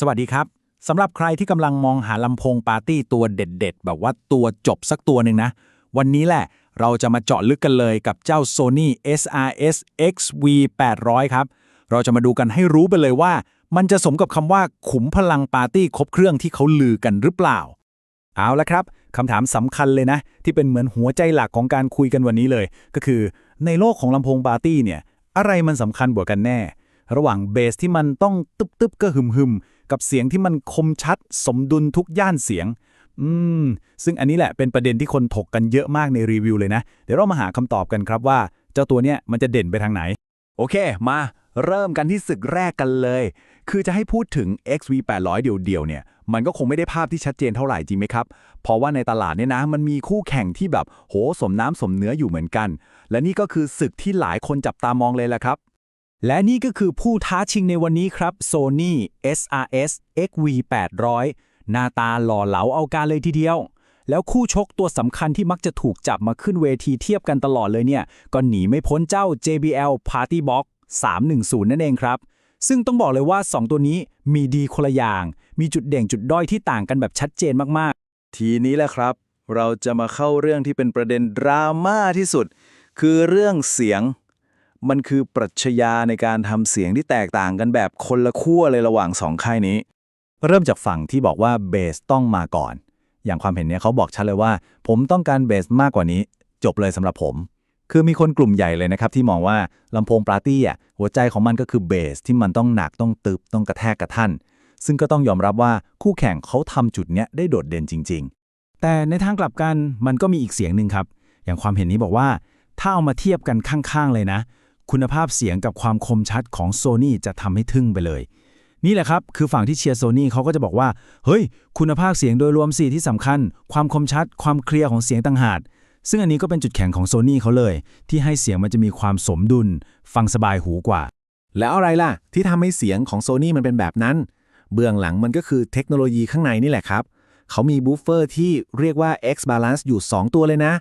สวัสดีครับสำหรับใครที่กำลังมองหาลำโพงปาร์ตี้ตัวเด็ด ๆ แบบว่าตัวจบสักตัวหนึ่งนะ วันนี้แหละเราจะมาเจาะลึกกันเลยกับเจ้า Sony SRS XV 800 ครับ เราจะมาดูกันให้รู้ไปเลยว่า มันจะสมกับคำว่าขุมพลังปาร์ตี้ครบเครื่องที่เขาลือกันหรือเปล่า เอาละครับคำถามสำคัญเลยนะ ที่เป็นเหมือนหัวใจหลักของการคุยกันวันนี้เลย ก็คือในโลกของลำโพงปาร์ตี้เนี่ยอะไรมันสำคัญกว่ากันแน่ ระหว่างเบสที่มันต้องตึบตึบๆก็หึมหึมๆ กับเสียงที่มันคมชัด สมดุลทุกย่านเสียง อืม ซึ่งอันนี้แหละเป็นประเด็นที่คนถกกันเยอะมากในรีวิวเลยนะ เดี๋ยวเรามาหาคำตอบกันครับว่า เจ้าตัวเนี้ยมันจะเด่นไปทางไหน โอเค มาเริ่มกันที่ศึกแรกกันเลย คือจะให้พูดถึง XV800 เดี่ยวๆเนี่ย มันก็คงไม่ได้ภาพที่ชัดเจนเท่าไหร่จริงไหมครับ เพราะว่าในตลาดเนี่ยนะ มันมีคู่แข่งที่แบบ โห สมน้ำสมเนื้ออยู่เหมือนกัน และนี่ก็คือศึกที่หลายคนจับตามองเลยแหละครับ และนี่ก็คือผู้ท้าชิงในวันนี้ครับ Sony SRS XV 800 หน้าตาหล่อเหลาเอาการเลยทีเดียว แล้วคู่ชกตัวสำคัญที่มักจะถูกจับมาขึ้นเวทีเทียบกันตลอดเลยเนี่ย ก็หนีไม่พ้นเจ้า JBL Party Box 310 นั่นเองครับ ซึ่งต้องบอกเลยว่า 2 ตัวนี้มีดีคนละอย่าง มีจุดเด่งจุดด้อยที่ต่างกันแบบชัดเจนมากๆ ทีนี้แหละครับ เราจะมาเข้าเรื่องที่เป็นประเด็นดราม่าที่สุด คือเรื่องเสียง มันคือปรัชญาในการทำเสียงที่แตกต่างกันแบบคนละขั้วเลยระหว่างสองค่ายนี้ เริ่มจากฝั่งที่บอกว่าเบสต้องมาก่อน อย่างความเห็นเนี่ยเขาบอกชัดเลยว่า ผมต้องการเบสมากกว่านี้ จบเลยสำหรับผม คือมีคนกลุ่มใหญ่เลยนะครับ ที่มองว่าลำโพงปาร์ตี้อะหัวใจของมันก็คือเบสที่มันต้องหนักต้องตึบต้องกระแทกกระทันซึ่งก็ต้องยอมรับว่าคู่แข่งเขาทำจุดเนี้ยได้โดดเด่นจริง ๆ แต่ในทางกลับกันมันก็มีอีกเสียงหนึ่งครับ อย่างความเห็นนี้บอกว่า ถ้าเอามาเทียบกันข้างๆเลยนะ คุณภาพเสียงกับความคมชัดของ Sony จะทำให้ทึ่งไปเลย นี่แหละครับ คือฝั่งที่เชียร์โซนี่เขาก็จะบอกว่า เฮ้ย คุณภาพเสียงโดยรวมสี่ที่สำคัญ ความคมชัด ความเคลียร์ของเสียงต่างหากซึ่งอันนี้ก็เป็นจุดแข็งของโซนี่เขาเลย ที่ให้เสียงมันจะมีความสมดุล ฟังสบายหูกว่า แล้วอะไรล่ะ ที่ทำให้เสียงของ Sony มันเป็นแบบนั้น เบื้องหลังมันก็คือเทคโนโลยีข้างในนี่แหละครับเขามีบูฟเฟอร์ที่เรียกว่า X Balance อยู่ 2 ตัวเลยนะ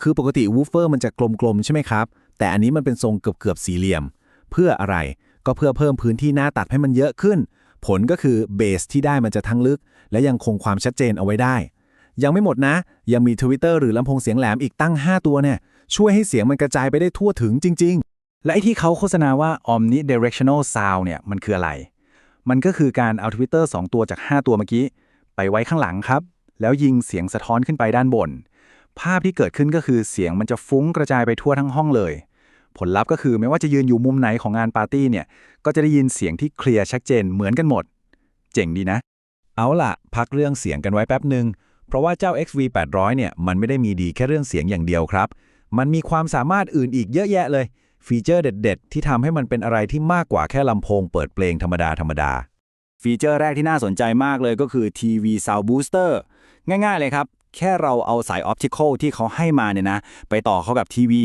คือปกติวูฟเฟอร์มันจะกลมๆ ใช่ไหมครับ แต่อันนี้มันเป็นทรงเกือบๆสี่เหลี่ยม เพื่ออะไรก็เพื่อเพิ่มพื้นที่หน้าตัดให้มันเยอะขึ้น ผลก็คือเบสที่ได้มันจะทั้งลึก และยังคงความชัดเจนเอาไว้ได้ ยังไม่หมดนะ ยังมี Twitter หรือลำโพงเสียงแหลมอีกตั้ง 5 ตัวเนี่ยช่วยให้เสียงมันกระจายไปได้ทั่วถึงจริง ๆ และไอที่เขาโฆษณาว่า omnidirectional sound เนี่ยมันคืออะไร มันก็คือการเอา Twitter 2 ตัวจาก 5 ตัวเมื่อกี้ ไปไว้ข้างหลังครับ แล้วยิงเสียงสะท้อนขึ้นไปด้านบน ภาพที่เกิดขึ้นก็คือเสียงมันจะฟุ้งกระจายไปทั่วทั้งห้องเลย ผลลัพธ์ก็คือไม่ว่าจะยืนอยู่มุมไหนของงานปาร์ตี้เนี่ย ก็จะได้ยินเสียงที่เคลียร์ชัดเจนเหมือนกันหมด เจ๋งดีนะ เอาล่ะ พักเรื่องเสียงกันไว้แป๊บหนึ่งเพราะว่าเจ้า XV 800เนี่ยมันไม่ได้มีดีแค่เรื่องเสียงอย่างเดียวครับ มันมีความสามารถอื่นอีกเยอะแยะเลย ฟีเจอร์เด็ด ๆ ที่ทำให้มันเป็นอะไรที่มากกว่าแค่ลำโพงเปิดเพลงธรรมดาธรรมดาฟีเจอร์แรกที่น่าสนใจมากเลยก็คือ TV Sound Booster ง่ายๆเลยครับ แค่เราเอาสายออปติคอลที่เขาให้มาเนี่ยนะ ไปต่อเข้ากับทีวี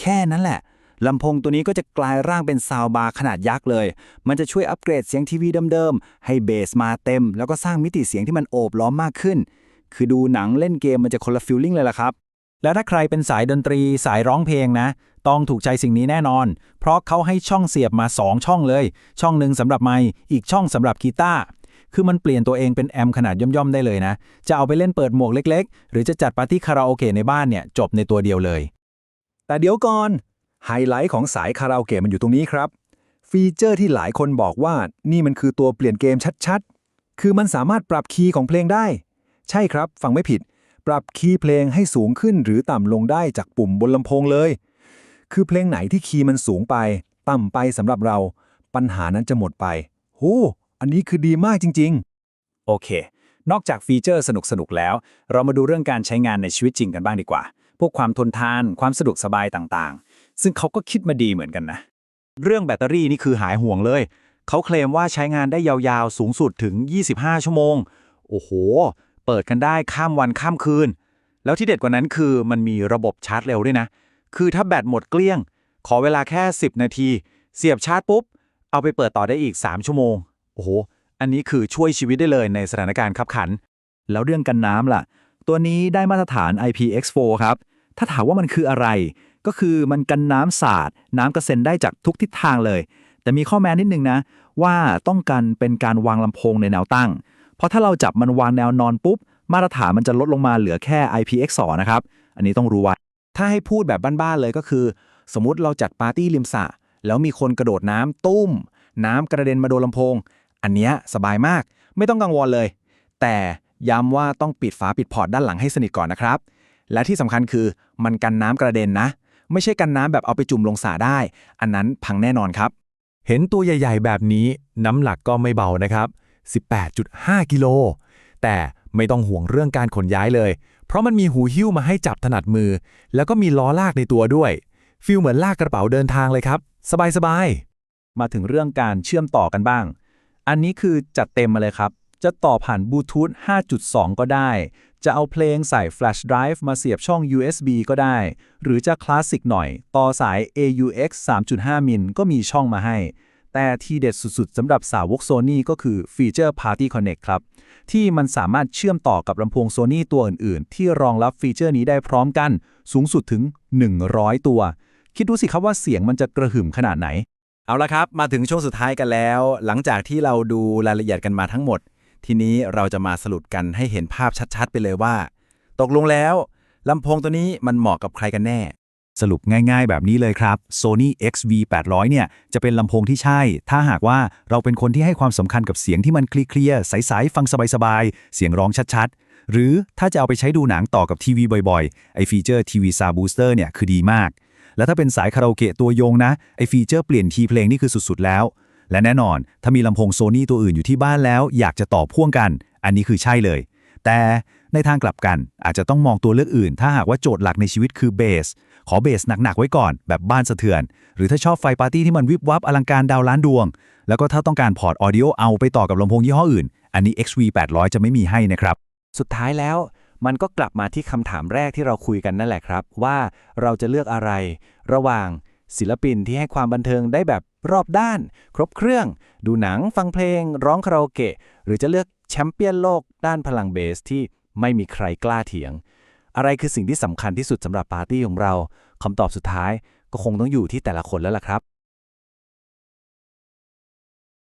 แค่นั้นแหละลำโพงตัวนี้ก็จะกลายร่างเป็นซาวบาร์ขนาดยักษ์เลย มันจะช่วยอัปเกรดเสียงทีวีเดิมๆ ให้เบสมาเต็ม แล้วก็สร้างมิติเสียงที่มันโอบล้อมมากขึ้น คือดูหนังเล่นเกมมันจะคนละฟิลลิ่งเลยล่ะครับ แล้วถ้าใครเป็นสายดนตรีสายร้องเพลงนะ ต้องถูกใจสิ่งนี้แน่นอน เพราะเขาให้ช่องเสียบมา 2 ช่องเลย ช่องหนึ่งสำหรับไมค์อีกช่องสำหรับกีตาร์ คือมันเปลี่ยนตัวเองเป็นแอมขนาดย่อมๆได้เลยนะ จะเอาไปเล่นเปิดหมวกเล็ก ๆ หรือจะจัดปาร์ตี้คาราโอเกะในบ้านเนี่ยจบในตัวเดียวเลย แต่เดี๋ยวก่อนไฮไลท์ของสายคาราโอเกะมันอยู่ตรงนี้ครับ ฟีเจอร์ที่หลายคนบอกว่านี่มันคือตัวเปลี่ยนเกมชัดๆ คือมันสามารถปรับคีย์ของเพลงได้ ใช่ครับ ฟังไม่ผิด ปรับคีย์เพลงให้สูงขึ้นหรือต่ำลงได้จากปุ่มบนลำโพงเลย คือเพลงไหนที่คีย์มันสูงไป ต่ำไปสำหรับเรา ปัญหานั้นจะหมดไปโอ้ อันนี้คือดีมากจริง ๆ โอเค นอกจากฟีเจอร์สนุกๆแล้ว เรามาดูเรื่องการใช้งานในชีวิตจริงกันบ้างดีกว่า พวกความทนทาน ความสะดวกสบายต่างๆ ซึ่งเขาก็คิดมาดีเหมือนกันนะ เรื่องแบตเตอรี่นี่คือหายห่วงเลย เขาเคลมว่าใช้งานได้ยาวๆ สูงสุดถึง 25 ชั่วโมง โอ้โห เปิดกันได้ข้ามวันข้ามคืน แล้วที่เด็ดกว่านั้นคือมันมีระบบชาร์จเร็วด้วยนะ คือถ้าแบตหมดเกลี้ยง ขอเวลาแค่ 10 นาที เสียบชาร์จปุ๊บ เอาไปเปิดต่อได้อีก 3 ชั่วโมง โอ้โห อันนี้คือช่วยชีวิตได้เลยในสถานการณ์ขับขัน แล้วเรื่องกันน้ำล่ะ ตัวนี้ได้มาตรฐาน IPX4 ครับ ถ้าถามว่ามันคืออะไร ก็คือมันกันน้ำสาด น้ำกระเซ็นได้จากทุกทิศทางเลย แต่มีข้อแม้นิดนึงนะ ว่าต้องการเป็นการวางลำโพงในแนวตั้ง เพราะถ้าเราจับมันวางแนวนอนปุ๊บ มาตรฐานมันจะลดลงมาเหลือแค่ IPX2 นะครับ อันนี้ต้องรู้ไว้ ถ้าให้พูดแบบบ้านๆเลยก็คือ สมมติเราจัดปาร์ตี้ริมสระแล้วมีคนกระโดดน้ำตุ้ม น้ำกระเด็นมาโดนลำโพง อันเนี้ยสบายมากไม่ต้องกังวลเลย แต่ย้ำว่าต้องปิดฝาปิดพอร์ตด้านหลังให้สนิทก่อนนะครับ และที่สำคัญคือมันกันน้ำกระเด็นนะ ไม่ใช่กันน้ำแบบเอาไปจุ่มลงสระได้ อันนั้นพังแน่นอนครับ เห็นตัวใหญ่ ๆ แบบนี้น้ำหนักก็ไม่เบานะครับ 18.5 กิโล แต่ไม่ต้องห่วงเรื่องการขนย้ายเลย เพราะมันมีหูหิ้วมาให้จับถนัดมือ แล้วก็มีล้อลากในตัวด้วยฟีลเหมือนลากกระเป๋าเดินทางเลยครับ สบายๆมาถึงเรื่องการเชื่อมต่อกันบ้าง อันนี้คือจัดเต็มมาเลยครับ จะต่อผ่านบลูทูธ5.2 ก็ได้ จะเอาเพลงใส่แฟลชไดรฟ์มาเสียบช่อง USB ก็ได้ หรือจะคลาสสิกหน่อย ต่อสาย AUX 3.5 มิลก็มีช่องมาให้ แต่ที่เด็ดสุดๆสำหรับสาวก Sony ก็คือฟีเจอร์ Party Connect ครับ ที่มันสามารถเชื่อมต่อกับลำโพง Sony ตัวอื่นๆ ที่รองรับฟีเจอร์นี้ได้พร้อมกัน สูงสุดถึง 100 ตัว คิดดูสิครับว่าเสียงมันจะกระหึ่มขนาดไหน เอาละครับ มาถึงช่วงสุดท้ายกันแล้ว หลังจากที่เราดูรายละเอียดกันมาทั้งหมด ทีนี้เราจะมาสรุปกันให้เห็นภาพชัดๆ ไปเลยว่า ตกลงแล้วลำโพงตัวนี้มันเหมาะกับใครกันแน่ สรุปง่ายๆ แบบนี้เลยครับ Sony XV800 เนี่ยจะเป็นลำโพงที่ใช่ ถ้าหากว่าเราเป็นคนที่ให้ความสำคัญกับเสียงที่มันเคลียร์ใสๆฟังสบายๆเสียงร้องชัดๆ หรือถ้าจะเอาไปใช้ดูหนังต่อกับทีวีบ่อยๆไอฟีเจอร์ทีวีซาบูสเตอร์เนี่ยคือดีมาก แล้วถ้าเป็นสายคาราโอเกะตัวยงนะไอฟีเจอร์เปลี่ยนทีเพลงนี่คือสุดๆแล้ว และแน่นอน ถ้ามีลำโพง Sony ตัวอื่นอยู่ที่บ้านแล้ว อยากจะต่อพ่วงกัน อันนี้คือใช่เลย แต่ในทางกลับกันอาจจะต้องมองตัวเลือกอื่น ถ้าหากว่าโจทย์หลักในชีวิตคือเบส ขอเบสหนักๆไว้ก่อน แบบบ้านสะเทือน หรือถ้าชอบไฟปาร์ตี้ที่มันวิบวับอลังการดาวล้านดวง แล้วก็ถ้าต้องการพอร์ตออดิโอเอาไปต่อกับลำโพงยี่ห้ออื่น อันนี้ XV800 จะไม่มีให้นะครับ สุดท้ายแล้ว มันก็กลับมาที่คำถามแรกที่เราคุยกันนั่นแหละครับ ว่าเราจะเลือกอะไร ระหว่างศิลปินที่ให้ความบันเทิงได้แบบรอบด้าน ครบเครื่อง ดูหนังฟังเพลง ร้องคาราโอเกะ หรือจะเลือกแชมเปี้ยนโลกด้านพลังเบสที่ไม่มีใครกล้าเถียง อะไรคือสิ่งที่สำคัญที่สุดสำหรับปาร์ตี้ของเราคำตอบสุดท้ายก็คงต้องอยู่ที่แต่ละคนแล้วล่ะครับ